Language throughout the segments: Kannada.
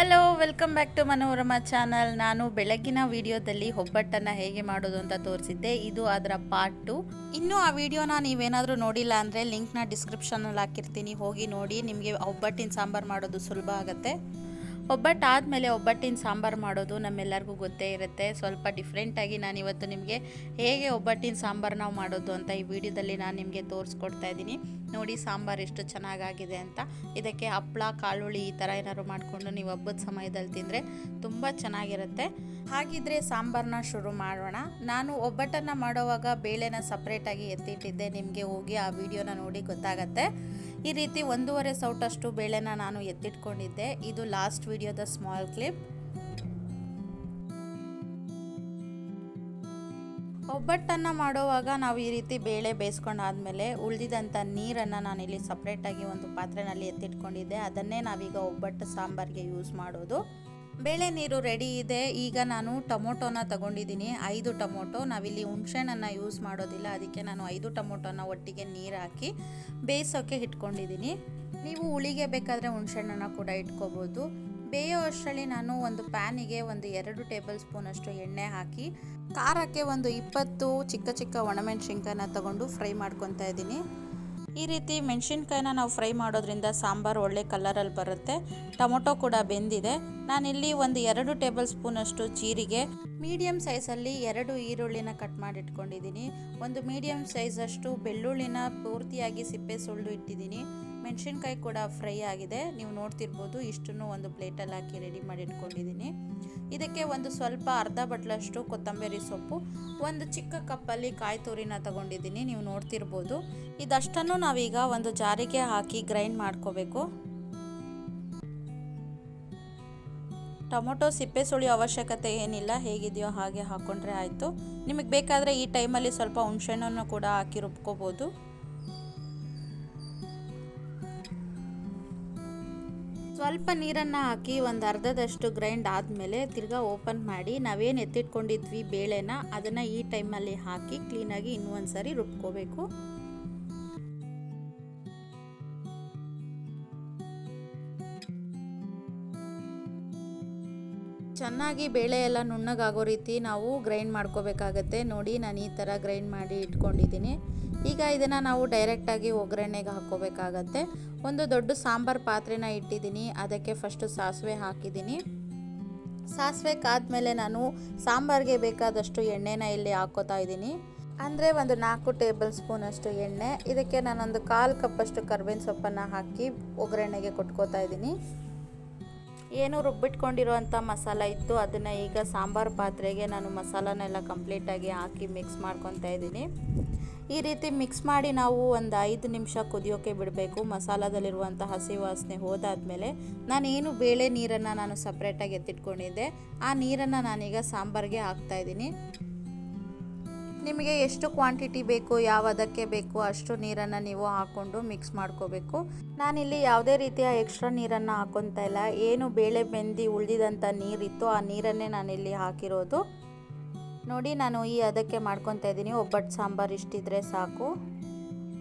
Hello welcome back to Manorama channel ನಾನು ಬೆಳಗ್ಗಿನ ವಿಡಿಯೋದಲ್ಲಿ ಒಬ್ಬಟ್ಟನ್ನು ಹೇಗೆ ಮಾಡೋದು ಅಂತ ತೋರಿಸಿದ್ದೆ. ಇದು ಅದರ ಪಾರ್ಟ್ ಟು ಇನ್ನು ಆ ವಿಡಿಯೋನ ನೀವೇನಾದರೂ ನೋಡಿಲ್ಲ ಅಂದರೆ ಲಿಂಕ್ನ ಡಿಸ್ಕ್ರಿಪ್ಷನಲ್ಲಿ ಹಾಕಿರ್ತೀನಿ. ಹೋಗಿ ನೋಡಿ, ನಿಮಗೆ ಒಬ್ಬಟ್ಟಿನ ಸಾಂಬಾರು ಮಾಡೋದು ಸುಲಭ ಆಗುತ್ತೆ. ಒಬ್ಬಟ್ಟು ಆದಮೇಲೆ ಒಬ್ಬಟ್ಟಿನ ಸಾಂಬಾರು ಮಾಡೋದು ನಮ್ಮೆಲ್ಲರಿಗೂ ಗೊತ್ತೇ ಇರುತ್ತೆ. ಸ್ವಲ್ಪ ಡಿಫ್ರೆಂಟಾಗಿ ನಾನು ಇವತ್ತು ನಿಮಗೆ ಹೇಗೆ ಒಬ್ಬಟ್ಟಿನ ಸಾಂಬಾರು ನಾವು ಮಾಡೋದು ಅಂತ ಈ ವಿಡಿಯೋದಲ್ಲಿ ನಾನು ನಿಮಗೆ ತೋರಿಸ್ಕೊಡ್ತಾ ಇದ್ದೀನಿ. ನೋಡಿ ಸಾಂಬಾರು ಎಷ್ಟು ಚೆನ್ನಾಗಾಗಿದೆ ಅಂತ. ಇದಕ್ಕೆ ಹಪ್ಪಳ ಕಾಳುಳಿ ಈ ಥರ ಏನಾದ್ರು ಮಾಡಿಕೊಂಡು ನೀವು ಹಬ್ಬದ ಸಮಯದಲ್ಲಿ ತಿಂದರೆ ತುಂಬ ಚೆನ್ನಾಗಿರುತ್ತೆ. ಹಾಗಿದ್ರೆ ಸಾಂಬಾರನ್ನ ಶುರು ಮಾಡೋಣ. ನಾನು ಒಬ್ಬಟ್ಟನ್ನು ಮಾಡೋವಾಗ ಬೇಳೆನ ಸಪ್ರೇಟಾಗಿ ಎತ್ತಿಟ್ಟಿದ್ದೆ. ನಿಮಗೆ ಹೋಗಿ ಆ ವಿಡಿಯೋನ ನೋಡಿ ಗೊತ್ತಾಗತ್ತೆ. ಈ ರೀತಿ ಒಂದೂವರೆ ಸೌಟಷ್ಟು ಬೇಳೆನ ನಾನು ಎತ್ತಿಟ್ಕೊಂಡಿದ್ದೆ. ಇದು ಲಾಸ್ಟ್ ವಿಡಿಯೋದ ಸ್ಮಾಲ್ ಕ್ಲಿಪ್. ಒಬ್ಬಟ್ಟನ್ನು ಮಾಡುವಾಗ ನಾವು ಈ ರೀತಿ ಬೇಳೆ ಬೇಯಿಸ್ಕೊಂಡಾದ್ಮೇಲೆ ಉಳಿದಿದಂಥ ನೀರನ್ನು ನಾನಿಲ್ಲಿ ಸಪ್ರೇಟಾಗಿ ಒಂದು ಪಾತ್ರೆನಲ್ಲಿ ಎತ್ತಿಟ್ಕೊಂಡಿದ್ದೆ. ಅದನ್ನೇ ನಾವೀಗ ಒಬ್ಬಟ್ಟು ಸಾಂಬಾರಿಗೆ ಯೂಸ್ ಮಾಡೋದು. ಬೇಳೆ ನೀರು ರೆಡಿ ಇದೆ. ಈಗ ನಾನು ಟೊಮೊಟೊನ ತಗೊಂಡಿದ್ದೀನಿ. ಐದು ಟೊಮೊಟೊ. ನಾವಿಲ್ಲಿ ಹುಣ್ಸೆಹಣ್ಣನ್ನು ಯೂಸ್ ಮಾಡೋದಿಲ್ಲ. ಅದಕ್ಕೆ ನಾನು ಐದು ಟೊಮೊಟೊನ ಒಟ್ಟಿಗೆ ನೀರು ಹಾಕಿ ಬೇಯಿಸೋಕ್ಕೆ ಇಟ್ಕೊಂಡಿದ್ದೀನಿ. ನೀವು ಹುಳಿಗೆ ಬೇಕಾದರೆ ಹುಣ್ಸೆಹಣ್ಣನ್ನು ಕೂಡ ಇಟ್ಕೋಬೋದು. ಬೇಯೋ ಅಷ್ಟರಲ್ಲಿ ನಾನು ಒಂದು ಪ್ಯಾನಿಗೆ ಒಂದು ಎರಡು ಟೇಬಲ್ ಸ್ಪೂನಷ್ಟು ಎಣ್ಣೆ ಹಾಕಿ, ಖಾರಕ್ಕೆ ಒಂದು ಇಪ್ಪತ್ತು ಚಿಕ್ಕ ಚಿಕ್ಕ ಒಣಮೆಣಸಿನ್ಕಾಯನ್ನ ತಗೊಂಡು ಫ್ರೈ ಮಾಡ್ಕೊತಾ ಇದ್ದೀನಿ. ಈ ರೀತಿ ಮೆಣಸಿನ್ಕಾಯಿನ ನಾವು ಫ್ರೈ ಮಾಡೋದ್ರಿಂದ ಸಾಂಬಾರು ಒಳ್ಳೆ ಕಲರಲ್ಲಿ ಬರುತ್ತೆ. ಟೊಮೊಟೊ ಕೂಡ ಬೆಂದಿದೆ. ನಾನಿಲ್ಲಿ ಒಂದು ಎರಡು ಟೇಬಲ್ ಸ್ಪೂನಷ್ಟು ಜೀರಿಗೆ ಮೀಡಿಯಮ್ ಸೈಜಲ್ಲಿ ಎರಡು ಈರುಳ್ಳಿನ ಕಟ್ ಮಾಡಿಟ್ಕೊಂಡಿದ್ದೀನಿ. ಒಂದು ಮೀಡಿಯಮ್ ಸೈಜಷ್ಟು ಬೆಳ್ಳುಳ್ಳಿನ ಪೂರ್ತಿಯಾಗಿ ಸಿಪ್ಪೆ ಸುಳ್ಳು ಇಟ್ಟಿದ್ದೀನಿ. ಮೆಣಸಿನ್ಕಾಯಿ ಕೂಡ ಫ್ರೈ ಆಗಿದೆ. ನೀವು ನೋಡ್ತಿರ್ಬೋದು ಇಷ್ಟನ್ನು ಒಂದು ಪ್ಲೇಟಲ್ಲಿ ಹಾಕಿ ರೆಡಿ ಮಾಡಿ ಇಟ್ಕೊಂಡಿದ್ದೀನಿ. ಇದಕ್ಕೆ ಒಂದು ಸ್ವಲ್ಪ ಅರ್ಧ ಬಟ್ಲಷ್ಟು ಕೊತ್ತಂಬರಿ ಸೊಪ್ಪು, ಒಂದು ಚಿಕ್ಕ ಕಪ್ಪಲ್ಲಿ ಕಾಯಿ ತುರಿನ ತಗೊಂಡಿದ್ದೀನಿ, ನೀವು ನೋಡ್ತಿರ್ಬೋದು. ಇದಷ್ಟನ್ನು ನಾವೀಗ ಒಂದು ಜಾರಿಗೆ ಹಾಕಿ ಗ್ರೈಂಡ್ ಮಾಡ್ಕೋಬೇಕು. ಟೊಮೊಟೊ ಸಿಪ್ಪೆ ಸುಳಿಯೋ ಅವಶ್ಯಕತೆ ಏನಿಲ್ಲ, ಹೇಗಿದೆಯೋ ಹಾಗೆ ಹಾಕ್ಕೊಂಡ್ರೆ ಆಯಿತು. ನಿಮಗೆ ಬೇಕಾದರೆ ಈ ಟೈಮಲ್ಲಿ ಸ್ವಲ್ಪ ಹುಣಸೆಹಣ್ಣನ್ನು ಕೂಡ ಹಾಕಿ ರುಬ್ಕೋಬೋದು. ಸ್ವಲ್ಪ ನೀರನ್ನು ಹಾಕಿ ಒಂದು ಅರ್ಧದಷ್ಟು ಗ್ರೈಂಡ್ ಆದಮೇಲೆ ತಿರ್ಗಾ ಓಪನ್ ಮಾಡಿ ನಾವೇನು ಎತ್ತಿಟ್ಕೊಂಡಿದ್ವಿ ಬೇಳೆನ, ಅದನ್ನು ಈ ಟೈಮಲ್ಲಿ ಹಾಕಿ ಕ್ಲೀನಾಗಿ ಇನ್ನೂ ಒಂದು ಸರಿ ರುಬ್ಕೋಬೇಕು. ಚೆನ್ನಾಗಿ ಬೇಳೆ ಎಲ್ಲ ನುಣ್ಣಗಾಗೋ ರೀತಿ ನಾವು ಗ್ರೈಂಡ್ ಮಾಡ್ಕೋಬೇಕಾಗತ್ತೆ. ನೋಡಿ ನಾನು ಈ ಥರ ಗ್ರೈಂಡ್ ಮಾಡಿ ಇಟ್ಕೊಂಡಿದ್ದೀನಿ. ಈಗ ಇದನ್ನು ನಾವು ಡೈರೆಕ್ಟಾಗಿ ಒಗ್ಗರಣೆಗೆ ಹಾಕ್ಕೋಬೇಕಾಗತ್ತೆ. ಒಂದು ದೊಡ್ಡ ಸಾಂಬಾರು ಪಾತ್ರೆನ ಇಟ್ಟಿದ್ದೀನಿ. ಅದಕ್ಕೆ ಫಸ್ಟು ಸಾಸಿವೆ ಹಾಕಿದ್ದೀನಿ. ಸಾಸಿವೆ ಕಾದ್ಮೇಲೆ ನಾನು ಸಾಂಬಾರಿಗೆ ಬೇಕಾದಷ್ಟು ಎಣ್ಣೆನ ಇಲ್ಲಿ ಹಾಕೋತಾ ಇದ್ದೀನಿ. ಅಂದರೆ ಒಂದು ನಾಲ್ಕು ಟೇಬಲ್ ಸ್ಪೂನಷ್ಟು ಎಣ್ಣೆ. ಇದಕ್ಕೆ ನಾನೊಂದು ಕಾಲು ಕಪ್ಪಷ್ಟು ಕರ್ಬೇವಿನ ಸೊಪ್ಪನ್ನು ಹಾಕಿ ಒಗ್ಗರಣೆಗೆ ಕೊಟ್ಕೋತಾ ಇದ್ದೀನಿ. ಏನು ರುಬ್ಬಿಟ್ಕೊಂಡಿರುವಂಥ ಮಸಾಲ ಇತ್ತು, ಅದನ್ನು ಈಗ ಸಾಂಬಾರು ಪಾತ್ರೆಗೆ ನಾನು ಮಸಾಲನೆಲ್ಲ ಕಂಪ್ಲೀಟಾಗಿ ಹಾಕಿ ಮಿಕ್ಸ್ ಮಾಡ್ಕೊತಾ ಇದ್ದೀನಿ. ಈ ರೀತಿ ಮಿಕ್ಸ್ ಮಾಡಿ ನಾವು ಒಂದು ಐದು ನಿಮಿಷ ಕುದಿಯೋಕೆ ಬಿಡಬೇಕು. ಮಸಾಲದಲ್ಲಿರುವಂಥ ಹಸಿ ವಾಸನೆ ಹೋದಾದಮೇಲೆ ನಾನೇನು ಬೇಳೆ ನೀರನ್ನು ನಾನು ಸಪ್ರೇಟಾಗಿ ಎತ್ತಿಟ್ಕೊಂಡಿದ್ದೆ. ಆ ನೀರನ್ನು ನಾನೀಗ ಸಾಂಬಾರಿಗೆ ಹಾಕ್ತಾಯಿದ್ದೀನಿ ನಿಮಗೆ ಎಷ್ಟು ಕ್ವಾಂಟಿಟಿ ಬೇಕು, ಯಾವ ಅದಕ್ಕೆ ಬೇಕು, ಅಷ್ಟು ನೀರನ್ನು ನೀವು ಹಾಕ್ಕೊಂಡು ಮಿಕ್ಸ್ ಮಾಡ್ಕೋಬೇಕು. ನಾನಿಲ್ಲಿ ಯಾವುದೇ ರೀತಿಯ ಎಕ್ಸ್ಟ್ರಾ ನೀರನ್ನು ಹಾಕೊತಾ ಇಲ್ಲ. ಏನು ಬೇಳೆ ಬೆಂದಿ ಉಳಿದಿದಂಥ ನೀರಿತ್ತು ಆ ನೀರನ್ನೇ ನಾನಿಲ್ಲಿ ಹಾಕಿರೋದು. ನೋಡಿ, ನಾನು ಈ ಅದಕ್ಕೆ ಮಾಡ್ಕೊತಾ ಇದ್ದೀನಿ. ಒಬ್ಬಟ್ಟು ಸಾಂಬಾರು ಇಷ್ಟಿದ್ರೆ ಸಾಕು.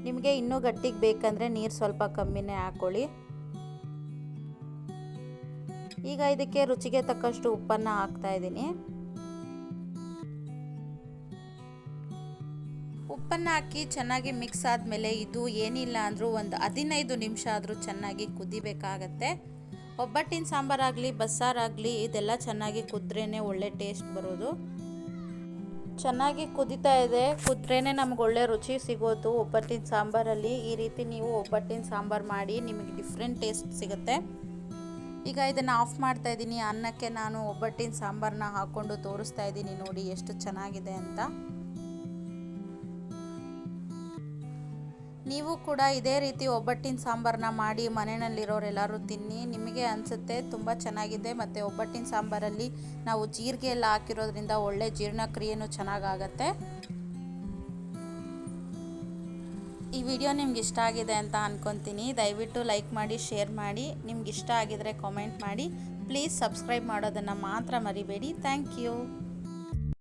ನಿಮಗೆ ಇನ್ನೂ ಗಟ್ಟಿಗೆ ಬೇಕಂದರೆ ನೀರು ಸ್ವಲ್ಪ ಕಮ್ಮಿನೇ ಹಾಕ್ಕೊಳ್ಳಿ ಈಗ ಇದಕ್ಕೆ ರುಚಿಗೆ ತಕ್ಕಷ್ಟು ಉಪ್ಪನ್ನು ಹಾಕ್ತಾ ಇದ್ದೀನಿ. ಉಪ್ಪನ್ನು ಹಾಕಿ ಚೆನ್ನಾಗಿ ಮಿಕ್ಸ್ ಆದಮೇಲೆ ಇದು ಏನಿಲ್ಲ ಅಂದರೂ ಒಂದು ಹದಿನೈದು ನಿಮಿಷ ಆದರೂ ಚೆನ್ನಾಗಿ ಕುದಿಬೇಕಾಗತ್ತೆ. ಒಬ್ಬಟ್ಟಿನ ಸಾಂಬಾರಾಗಲಿ ಬಸ್ಸಾರಾಗಲಿ ಇದೆಲ್ಲ ಚೆನ್ನಾಗಿ ಕುದ್ರೇ ಒಳ್ಳೆ ಟೇಸ್ಟ್ ಬರೋದು. ಚೆನ್ನಾಗಿ ಕುದಿತಾ ಇದೆ. ಕುದ್ರೇ ನಮ್ಗೆ ಒಳ್ಳೆ ರುಚಿ ಸಿಗೋದು ಒಬ್ಬಟ್ಟಿನ ಸಾಂಬಾರಲ್ಲಿ. ಈ ರೀತಿ ನೀವು ಒಬ್ಬಟ್ಟಿನ ಸಾಂಬಾರು ಮಾಡಿ ನಿಮಗೆ ಡಿಫ್ರೆಂಟ್ ಟೇಸ್ಟ್ ಸಿಗುತ್ತೆ. ಈಗ ಇದನ್ನು ಆಫ್ ಮಾಡ್ತಾ ಇದ್ದೀನಿ. ಅನ್ನಕ್ಕೆ ನಾನು ಒಬ್ಬಟ್ಟಿನ ಸಾಂಬಾರನ್ನ ಹಾಕ್ಕೊಂಡು ತೋರಿಸ್ತಾ ಇದ್ದೀನಿ ನೋಡಿ ಎಷ್ಟು ಚೆನ್ನಾಗಿದೆ ಅಂತ. ನೀವು ಕೂಡ ಇದೇ ರೀತಿ ಒಬ್ಬಟ್ಟಿನ ಸಾಂಬಾರನ್ನ ಮಾಡಿ ಮನೆಯಲ್ಲಿರೋರೆಲ್ಲರೂ ತಿನ್ನಿ. ನಿಮಗೆ ಅನಿಸುತ್ತೆ ತುಂಬ ಚೆನ್ನಾಗಿದೆ. ಮತ್ತು ಒಬ್ಬಟ್ಟಿನ ಸಾಂಬಾರಲ್ಲಿ ನಾವು ಜೀರಿಗೆ ಎಲ್ಲ ಹಾಕಿರೋದ್ರಿಂದ ಒಳ್ಳೆ ಜೀರ್ಣಕ್ರಿಯೆನೂ ಚೆನ್ನಾಗಾಗತ್ತೆ. ಈ ವಿಡಿಯೋ ನಿಮ್ಗೆ ಇಷ್ಟ ಆಗಿದೆ ಅಂತ ಅಂದ್ಕೊತೀನಿ ದಯವಿಟ್ಟು ಲೈಕ್ ಮಾಡಿ, ಶೇರ್ ಮಾಡಿ. ನಿಮ್ಗೆ ಇಷ್ಟ ಆಗಿದರೆ ಕಾಮೆಂಟ್ ಮಾಡಿ. ಪ್ಲೀಸ್ ಸಬ್ಸ್ಕ್ರೈಬ್ ಮಾಡೋದನ್ನು ಮಾತ್ರ ಮರಿಬೇಡಿ. Thank you.